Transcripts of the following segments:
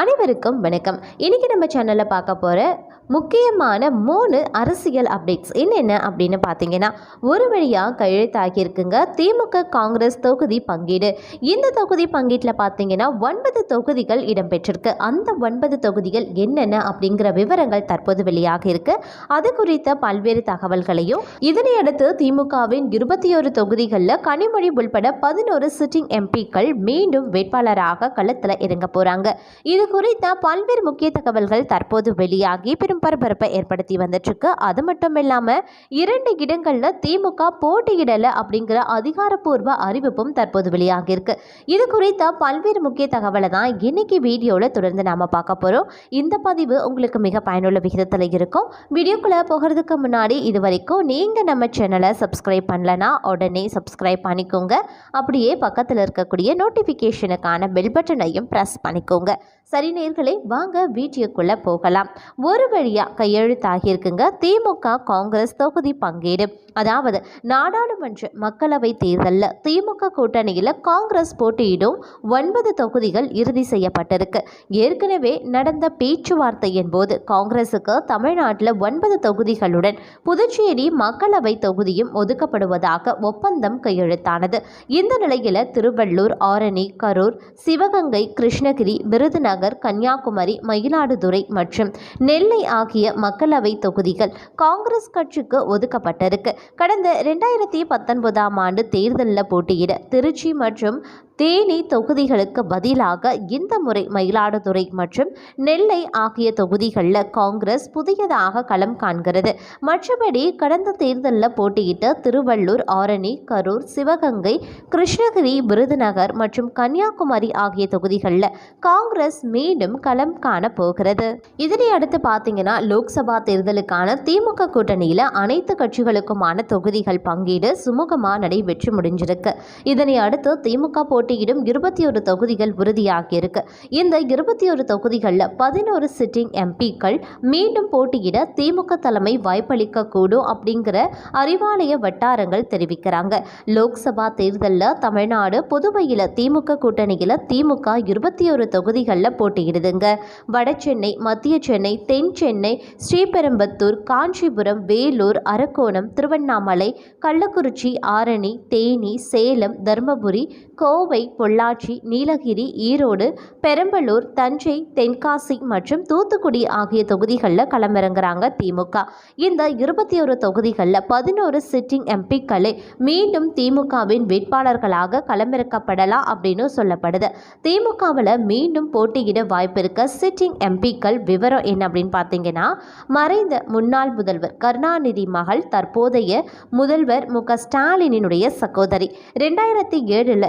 அனைவருக்கும் வணக்கம். இன்னைக்கு நம்ம சேனலில் பார்க்க போகிற முக்கியமான மூணு அரசியல் அப்டேட்ஸ் என்னென்ன அப்படின்னு பார்த்தீங்கன்னா ஒரு வழியாக கையெழுத்தாகியிருக்குங்க திமுக காங்கிரஸ் தொகுதி பங்கீடு. இந்த தொகுதி பங்கீட்டில் பார்த்தீங்கன்னா ஒன்பது தொகுதிகள் இடம்பெற்றிருக்கு. அந்த ஒன்பது தொகுதிகள் என்னென்ன அப்படிங்கிற விவரங்கள் தற்போது வெளியாக இருக்கு. அது குறித்த பல்வேறு தகவல்களையும் இதனை அடுத்து திமுகவின் இருபத்தி ஒரு தொகுதிகளில் கனிமொழி உள்பட பதினோரு சிட்டிங் எம்பிக்கள் மீண்டும் வேட்பாளராக களத்தில் இறங்க போறாங்க. இது குறித்த பல்வேறு முக்கிய தகவல்கள் தற்போது வெளியாகி பெரும் பரபரப்பை ஏற்படுத்தி வந்துட்டுருக்கு. அது மட்டும் இல்லாமல் இரண்டு இடங்களில் திமுக போட்டியிடலை அப்படிங்கிற அதிகாரப்பூர்வ அறிவிப்பும் தற்போது வெளியாகியிருக்கு. இது குறித்த பல்வேறு முக்கிய தகவலை தான் இன்னைக்கு வீடியோவில் தொடர்ந்து நாம் பார்க்க போகிறோம் இந்த பதிவு உங்களுக்கு மிக பயனுள்ள விகிதத்தில் இருக்கும். வீடியோக்குள்ளே போகிறதுக்கு முன்னாடி இது வரைக்கும் நீங்கள் நம்ம சேனலை சப்ஸ்கிரைப் பண்ணலனா உடனே சப்ஸ்கிரைப் பண்ணிக்கோங்க. அப்படியே பக்கத்தில் இருக்கக்கூடிய நோட்டிஃபிகேஷனுக்கான பெல் பட்டனையும் ப்ரெஸ் பண்ணிக்கோங்க. சரி நேர்களே வாங்க வீடியோக்குள்ளே போகலாம். ஒரு வழி வழியாக கையெழுத்தாகியிருக்குங்க. திமுக காங்கிரஸ் தொகுதி பங்கீடு. அதாவது நாடாளுமன்ற மக்களவை தேர்தலில் திமுக கூட்டணியில் காங்கிரஸ் போட்டியிடும் ஒன்பது தொகுதிகள் இறுதி செய்யப்பட்டிருக்கு. ஏற்கனவே நடந்த பேச்சுவார்த்தையின் போது காங்கிரஸுக்கு தமிழ்நாட்டில் ஒன்பது தொகுதிகளுடன் புதுச்சேரி மக்களவை தொகுதியும் ஒதுக்கப்படுவதாக ஒப்பந்தம் கையெழுத்தானது. இந்த நிலையில் திருவள்ளூர் ஆரணி கரூர் சிவகங்கை கிருஷ்ணகிரி விருதுநகர் கன்னியாகுமரி மயிலாடுதுறை மற்றும் நெல்லை ஆகிய மக்களவை தொகுதிகள் காங்கிரஸ் கட்சிக்கு ஒதுக்கப்பட்டிருக்கு. கடந்த ரெண்டாயிரத்தி பத்தொன்பதாம் ஆண்டு தேர்தலில் போட்டியிட திருச்சி மற்றும் தேனி தொகுதிகளுக்கு பதிலாக இந்த முறை மயிலாடுதுறை மற்றும் நெல்லை ஆகிய தொகுதிகளில் காங்கிரஸ் புதியதாக களம் காண்கிறது. மற்றபடி கடந்த தேர்தலில் போட்டியிட்ட திருவள்ளூர் ஆரணி கரூர் சிவகங்கை கிருஷ்ணகிரி விருதுநகர் மற்றும் கன்னியாகுமரி ஆகிய தொகுதிகளில் காங்கிரஸ் மீண்டும் களம் காண போகிறது. இதனை அடுத்து பார்த்தீங்கன்னா லோக்சபா தேர்தலுக்கான திமுக கூட்டணியில் அனைத்து கட்சிகளுக்குமான தொகுதிகள் பங்கீடு சுமூகமாக நடைபெற்று முடிஞ்சிருக்கு. இதனை அடுத்து திமுக போட்டி போட்டியிடும் இருபத்தி ஒரு தொகுதிகள் உறுதியாகியிருக்கு. இந்த இருபத்தி ஒரு தொகுதிகளில் பதினோரு சிட்டிங் எம்பிக்கள் மீண்டும் போட்டியிட திமுக தலைமை வாய்ப்பளிக்க கூடும் அப்படிங்கிற அறிவாலய வட்டாரங்கள் தெரிவிக்கிறாங்க. லோக்சபா தேர்தலில் தமிழ்நாடு புதுவையில் திமுக கூட்டணியில் திமுக இருபத்தி ஒரு தொகுதிகளில் போட்டியிடுதுங்க. வட சென்னை மத்திய சென்னை தென் சென்னை ஸ்ரீபெரும்பத்தூர் காஞ்சிபுரம் வேலூர் அரக்கோணம் திருவண்ணாமலை கள்ளக்குறிச்சி ஆரணி தேனி சேலம் தருமபுரி கோவை பொள்ளாச்சி நீலகிரி ஈரோடு பெரம்பலூர் தஞ்சை தென்காசி மற்றும் தூத்துக்குடி ஆகிய தொகுதிகளில் களமிறங்குறாங்க திமுக. இந்த இருபத்தி ஒரு தொகுதிகளில் பதினோரு சிட்டிங் எம்பிக்களை மீண்டும் திமுகவின் வேட்பாளர்களாக களமிறக்கப்படலாம் அப்படின்னு சொல்லப்படுது. திமுகவில் மீண்டும் போட்டியிட வாய்ப்பிருக்க சிட்டிங் எம்பிக்கள் விவரம் என்ன அப்படின்னு பார்த்தீங்கன்னா மறைந்த முன்னாள் முதல்வர் கருணாநிதி மகள் தற்போதைய முதல்வர் மு க ஸ்டாலினினுடைய சகோதரி. ரெண்டாயிரத்தி ஏழில்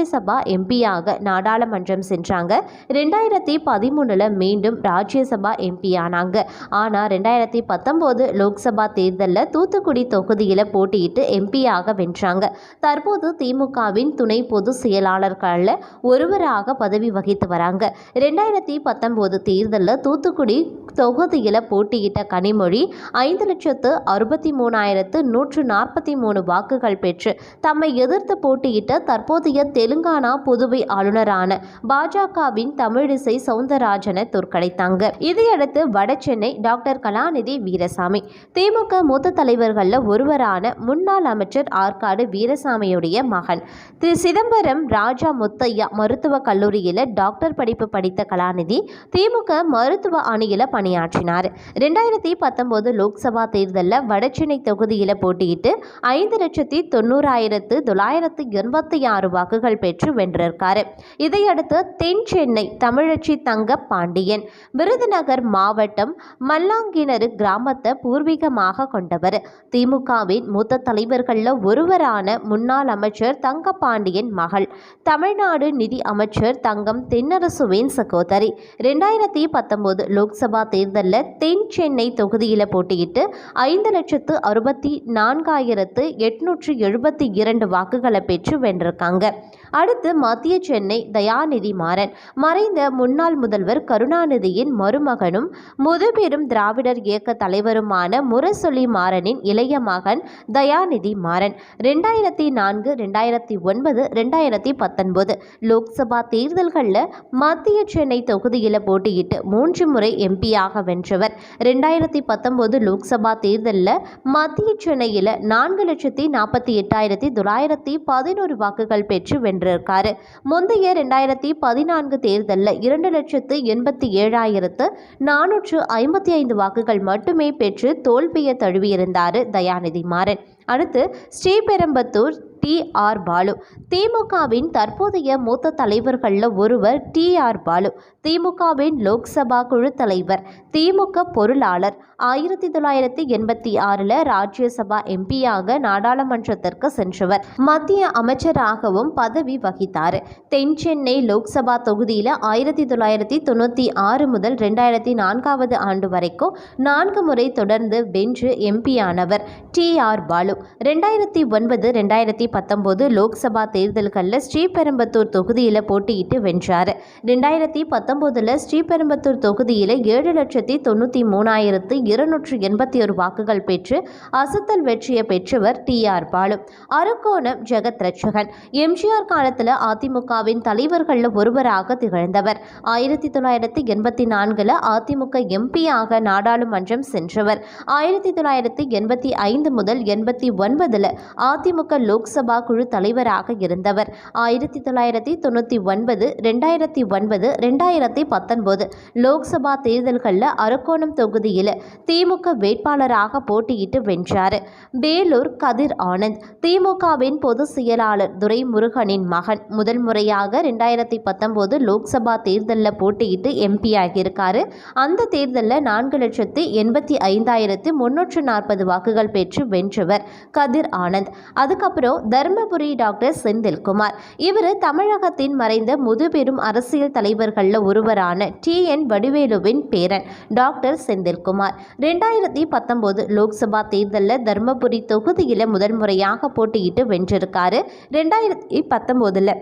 ராஜ்யசபா எம்பியாக நாடாளுமன்றம் சென்றாங்க. ரெண்டாயிரத்தி பதிமூணில் மீண்டும் ராஜ்யசபா எம்பி ஆனாங்க ஆனால் ரெண்டாயிரத்தி பத்தொம்போது லோக்சபா தேர்தலில் தூத்துக்குடி தொகுதியில் போட்டியிட்டு எம்பியாக வென்றாங்க. தற்போது திமுகவின் துணை பொதுச் செயலாளர்களில் ஒருவராக பதவி வகித்து வராங்க. ரெண்டாயிரத்தி பத்தொம்போது தேர்தலில் தூத்துக்குடி தொகுதியில் போட்டியிட்ட கனிமொழி ஐந்து லட்சத்து அறுபத்தி மூணாயிரத்து நூற்று நாற்பத்தி மூணு வாக்குகள் பெற்று தம்மை எதிர்த்து போட்டியிட்ட தற்போதைய தெலுங்கானா புதுவை ஆளுநரான பாஜகவின் தமிழிசை சவுந்தரராஜனை தோற்கடித்தாங்க. இதையடுத்து வடசென்னை டாக்டர் கலாநிதி வீரசாமி. திமுக மூத்த தலைவர்களில் ஒருவரான முன்னாள் அமைச்சர் ஆற்காடு வீரசாமியுடைய மகன். திரு சிதம்பரம் ராஜா முத்தையா மருத்துவக் கல்லூரியில் டாக்டர் படிப்பு படித்த கலாநிதி திமுக மருத்துவ அணியில் பணியாற்றினார். ரெண்டாயிரத்தி பத்தொன்பது லோக்சபா தேர்தலில் வடசென்னை தொகுதியில் போட்டியிட்டு ஐந்து லட்சத்தி தொண்ணூறாயிரத்து தொள்ளாயிரத்து எண்பத்தி ஆறு வாக்குகள் பெற்று வென்றிருக்காரு. இதையடுத்து தென் சென்னை தமிழச்சி தங்க பாண்டியன் விருதுநகர் மாவட்டம் மல்லாங்கிணறு கிராமத்தை பூர்வீகமாக கொண்டவர். திமுகவின் மூத்த தலைவர்களில் ஒருவரான முன்னாள் அமைச்சர் தங்கப்பாண்டியன் மகள். தமிழ்நாடு நிதி அமைச்சர் தங்கம் தென்னரசுவின் சகோதரி. ரெண்டாயிரத்தி பத்தொம்போது லோக்சபா தேர்தலில் தென் சென்னை தொகுதியில் போட்டியிட்டு ஐந்து லட்சத்து அறுபத்தி நான்காயிரத்து எட்நூற்று எழுபத்தி இரண்டு வாக்குகளை பெற்று வென்றிருக்காங்க. அடுத்து மத்திய சென்னை தயாநிதி மாறன். மறைந்த முன்னாள் முதல்வர் கருணாநிதியின் மருமகனும் முதுபெரும் திராவிடர் இயக்க தலைவருமான முரசொலி மாறனின் இளைய மகன் தயாநிதி மாறன். ரெண்டாயிரத்தி நான்கு ரெண்டாயிரத்தி ஒன்பது ரெண்டாயிரத்தி பத்தொன்பது லோக்சபா தேர்தல்களில் மத்திய சென்னை தொகுதியில் போட்டியிட்டு மூன்று முறை எம்பியாக வென்றவர். ரெண்டாயிரத்தி பத்தொன்பது லோக்சபா தேர்தலில் மத்திய சென்னையில் நான்கு லட்சத்தி நாற்பத்தி எட்டாயிரத்தி தொள்ளாயிரத்தி பதினோரு வாக்குகள் பெற்று வென்றார் வென்றிருக்காரு முந்தைய ரெண்டாயிரத்தி பதினான்கு தேர்தலில் இரண்டு லட்சத்து எண்பத்தி ஏழாயிரத்து நானூற்று ஐம்பத்தி ஐந்து வாக்குகள் மட்டுமே பெற்று தோல்வியை தழுவியிருந்தார் தயாநிதி மாறன். அடுத்து ஸ்ரீபெரும்பத்தூர் டி ஆர் பாலு. திமுகவின் தற்போதைய மூத்த தலைவர்களில் ஒருவர் டி ஆர் பாலு. திமுகவின் லோக்சபா குழு தலைவர் திமுக பொருளாளர். ஆயிரத்தி தொள்ளாயிரத்தி எண்பத்தி ஆறில் ராஜ்யசபா எம்பியாக நாடாளுமன்றத்திற்கு சென்றவர். மத்திய அமைச்சராகவும் பதவி வகித்தார். தென் சென்னை லோக்சபா தொகுதியில் ஆயிரத்தி தொள்ளாயிரத்தி தொண்ணூற்றி ஆறு முதல் ரெண்டாயிரத்தி நான்காவது ஆண்டு வரைக்கும் நான்கு முறை தொடர்ந்து வென்று எம்பியானவர் டி ஆர் பாலு. ரெண்டாயிரத்தி ஒன்பது ரெண்டாயிரத்தி பத்தொம்போது லோக்சபா தேர்தல்களில் ஸ்ரீபெரும்பத்தூர் தொகுதியில் போட்டியிட்டு வென்றார். ரெண்டாயிரத்தி பத்தொம்போதில் ஸ்ரீபெரும்பத்தூர் தொகுதியில் ஏழு லட்சத்தி தொண்ணூற்றி மூணாயிரத்து இருநூற்று எண்பத்தி ஒரு வாக்குகள் பெற்று அசத்தல் வெற்றியை பெற்றவர் டி. ஆர். பாலு. அருக்கோணம் ஜெகத் ரட்சகன் எம்ஜிஆர் காலத்தில் அதிமுகவின் தலைவர்களில் ஒருவராக திகழ்ந்தவர். ஆயிரத்தி தொள்ளாயிரத்தி எண்பத்தி நான்கில் அதிமுக எம்பியாக நாடாளுமன்றம் சென்றவர். ஆயிரத்தி தொள்ளாயிரத்தி எண்பத்தி ஐந்து முதல் எண்பத்தி ஒன்பதில் அதிமுக லோக்சபா குழு தலைவராக இருந்தவர். ஆயிரத்தி தொள்ளாயிரத்தி தொண்ணூற்றி ஒன்பது ரெண்டாயிரத்தி ஒன்பது ரெண்டாயிரத்தி பத்தொன்பது லோக்சபா தேர்தல்களில் அரக்கோணம் தொகுதியில் திமுக வேட்பாளராக போட்டியிட்டு வென்றார். வேலூர் கதிர் ஆனந்த் திமுகவின் பொதுச் செயலாளர் துரைமுருகனின் மகன். முதல் முறையாக ரெண்டாயிரத்தி பத்தொம்போது லோக்சபா தேர்தலில் போட்டியிட்டு எம்பி ஆகியிருக்காரு. அந்த தேர்தலில் நான்கு லட்சத்து எண்பத்தி ஐந்தாயிரத்து முன்னூற்று நாற்பது வாக்குகள் பெற்று வென்றவர். கதிர் ஆனந்த். அதுக்கப்புறம் தர்மபுரி டாக்டர் செந்தில்குமார். இவர் தமிழகத்தின் மறைந்த முதுபெரும் அரசியல் தலைவர்களில் ஒருவரான டி. என். வடிவேலுவின் பேரன் டாக்டர் செந்தில்குமார். ரெண்டாயிரத்தி பத்தொம்போது லோக்சபா தேர்தலில் தர்மபுரி தொகுதியில் முதல் முறையாக போட்டியிட்டு வென்றிருக்காரு. ரெண்டாயிரத்தி பத்தொம்போதில்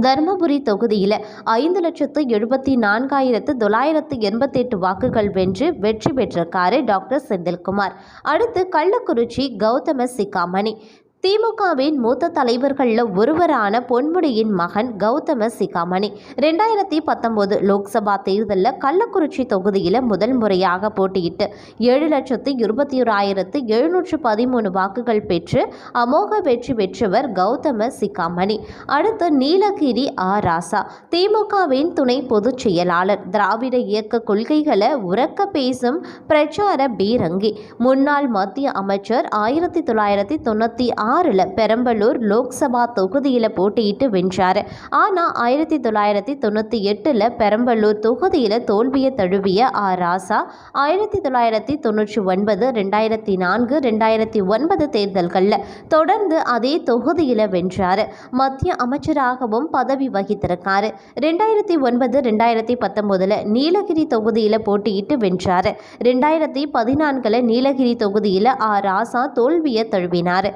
தருமபுரி தொகுதியில் ஐந்து லட்சத்து எழுபத்தி நான்காயிரத்து தொள்ளாயிரத்து எண்பத்தெட்டு வாக்குகள் வென்று வெற்றி பெற்றிருக்காரு டாக்டர் செந்தில்குமார். அடுத்து கள்ளக்குறிச்சி கௌதம சிக்காமணி திமுகவின் மூத்த தலைவர்களில் ஒருவரான பொன்முடியின் மகன் கௌதம சிகாமணி. ரெண்டாயிரத்தி பத்தொம்போது லோக்சபா தேர்தலில் கள்ளக்குறிச்சி தொகுதியில் முதல் முறையாக போட்டியிட்டு ஏழு லட்சத்து இருபத்தி ஓராயிரத்து எழுநூற்று பதிமூணு வாக்குகள் பெற்று அமோக வெற்றி பெற்றவர் கௌதம சிகாமணி. அடுத்து நீலகிரி ஆ. ராசா. திமுகவின் துணை பொதுச் செயலாளர். திராவிட இயக்க கொள்கைகளை உறக்க பேசும் பிரச்சார பீரங்கி. முன்னாள் மத்திய அமைச்சர் ஆயிரத்தி தொள்ளாயிரத்தி தொண்ணூற்றி ஆறில் பெரம்பலூர் லோக்சபா தொகுதியில் போட்டியிட்டு வென்றார். ஆனால் ஆயிரத்தி தொள்ளாயிரத்தி தொண்ணூற்றி எட்டில் பெரம்பலூர் தொகுதியில் தோல்வியை தழுவிய ஆ. ராசா ஆயிரத்தி தொள்ளாயிரத்தி தொண்ணூற்றி ஒன்பது ரெண்டாயிரத்தி நான்கு ரெண்டாயிரத்தி ஒன்பது தேர்தல்களில் தொடர்ந்து அதே தொகுதியில் வென்றார். மத்திய அமைச்சராகவும் பதவி வகித்திருக்கார். ரெண்டாயிரத்தி ஒன்பது ரெண்டாயிரத்தி பத்தொம்போதில் நீலகிரி தொகுதியில் போட்டியிட்டு வென்றார். ரெண்டாயிரத்தி பதினான்கில் நீலகிரி தொகுதியில் ஆ. ராசா தோல்வியை தழுவினார்.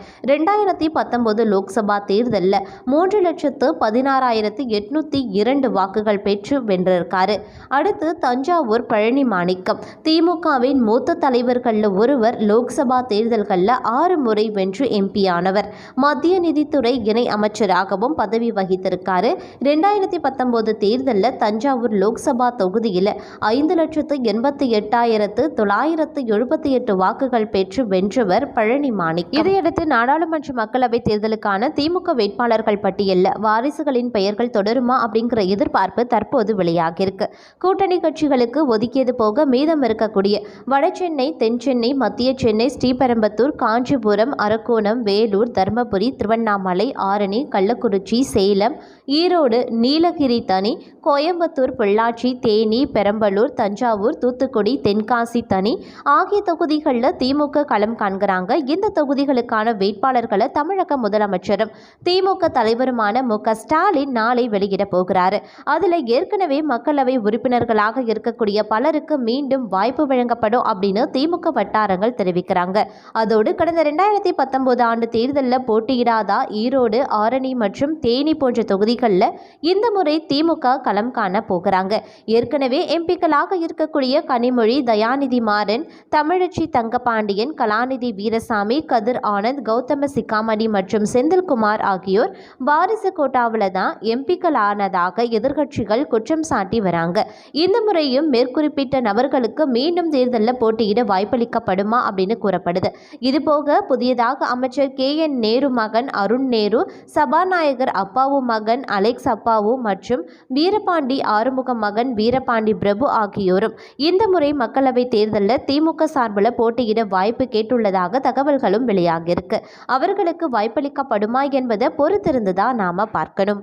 ரெண்டாயிரத்தி பத்தொன்பது லோக்சபா தேர்தலில் மூன்று லட்சத்து பதினாறாயிரத்து எட்நூற்றி இரண்டு வாக்குகள் பெற்று வென்றிருக்காரு. அடுத்து தஞ்சாவூர் பழனி மாணிக்கம். திமுகவின் மூத்த தலைவர்களில் ஒருவர் லோக்சபா தேர்தல்களில் ஆறு முறை வென்று எம்பி ஆனவர் மத்திய நிதித்துறை இணை அமைச்சராகவும் பதவி வகித்திருக்காரு. ரெண்டாயிரத்தி பத்தொன்பது தேர்தலில் தஞ்சாவூர் லோக்சபா தொகுதியில் ஐந்து லட்சத்து எண்பத்தி எட்டாயிரத்து தொள்ளாயிரத்து எழுபத்தி எட்டு வாக்குகள் பெற்று வென்றவர் பழனி மாணிக்கம். இதையடுத்து நாடாளுமன்ற மக்களவைத் தேர்தலுக்கான திமுக வேட்பாளர்கள் பட்டியலில் வாரிசுகளின் பெயர்கள் தொடருமா அப்படிங்கிற எதிர்பார்ப்பு தற்போது வெளியாகியிருக்கு. கூட்டணி கட்சிகளுக்கு ஒதுக்கியது போக மீதம் இருக்கக்கூடிய வடசென்னை தென்சென்னை மத்திய சென்னை ஸ்ரீபெரும்பத்தூர் காஞ்சிபுரம் அரக்கோணம் வேலூர் தருமபுரி திருவண்ணாமலை ஆரணி கள்ளக்குறிச்சி சேலம் ஈரோடு நீலகிரி தனி கோயம்புத்தூர் பொள்ளாச்சி தேனி பெரம்பலூர் தஞ்சாவூர் தூத்துக்குடி தென்காசி தனி ஆகிய தொகுதிகளில் திமுக களம் காண்கிறாங்க. இந்த தொகுதிகளுக்கான வேட்பாளர்களை தமிழக முதலமைச்சரும் திமுக தலைவருமான மு. ஸ்டாலின் நாளை வெளியிட போகிறாரு. அதில் ஏற்கனவே மக்களவை உறுப்பினர்களாக இருக்கக்கூடிய பலருக்கு மீண்டும் வாய்ப்பு வழங்கப்படும் அப்படின்னு திமுக வட்டாரங்கள் தெரிவிக்கிறாங்க. அதோடு கடந்த ரெண்டாயிரத்தி பத்தொன்பது ஆண்டு தேர்தலில் போட்டியிடாதா ஈரோடு ஆரணி மற்றும் தேனி போன்ற தொகுதி தொகுதிகளில் இந்த முறை திமுக களம் காண போகிறாங்க. ஏற்கனவே எம்பிக்களாக இருக்கக்கூடிய கனிமொழி தயாநிதி மாறன் தமிழச்சி தங்கபாண்டியன் கலாநிதி வீரசாமி கதிர் ஆனந்த் கௌதம சிக்காமணி மற்றும் செந்தில்குமார் ஆகியோர் வாரிசு கோட்டாவில் தான் எம்பிக்களானதாக எதிர்க்கட்சிகள் குற்றம் சாட்டி வராங்க. இந்த முறையும் மேற்குறிப்பிட்ட நபர்களுக்கு மீண்டும் தேர்தலில் போட்டியிட வாய்ப்பளிக்கப்படுமா அப்படின்னு கூறப்படுது. இதுபோக புதியதாக அமைச்சர் கே என் நேரு மகன் அருண் நேரு சபாநாயகர் அப்பாவு மகன் அலெக்ஸ் அப்பாவு மற்றும் வீரபாண்டி ஆறுமுக மகன் வீரபாண்டி பிரபு ஆகியோரும் இந்த முறை மக்களவைத் தேர்தலில் திமுக சார்பில் போட்டியிட வாய்ப்பு கேட்டுள்ளதாக தகவல்களும் வெளியாகியிருக்கு. அவர்களுக்கு வாய்ப்பளிக்கப்படுமா என்பதை பொறுத்திருந்துதான் நாம பார்க்கணும்.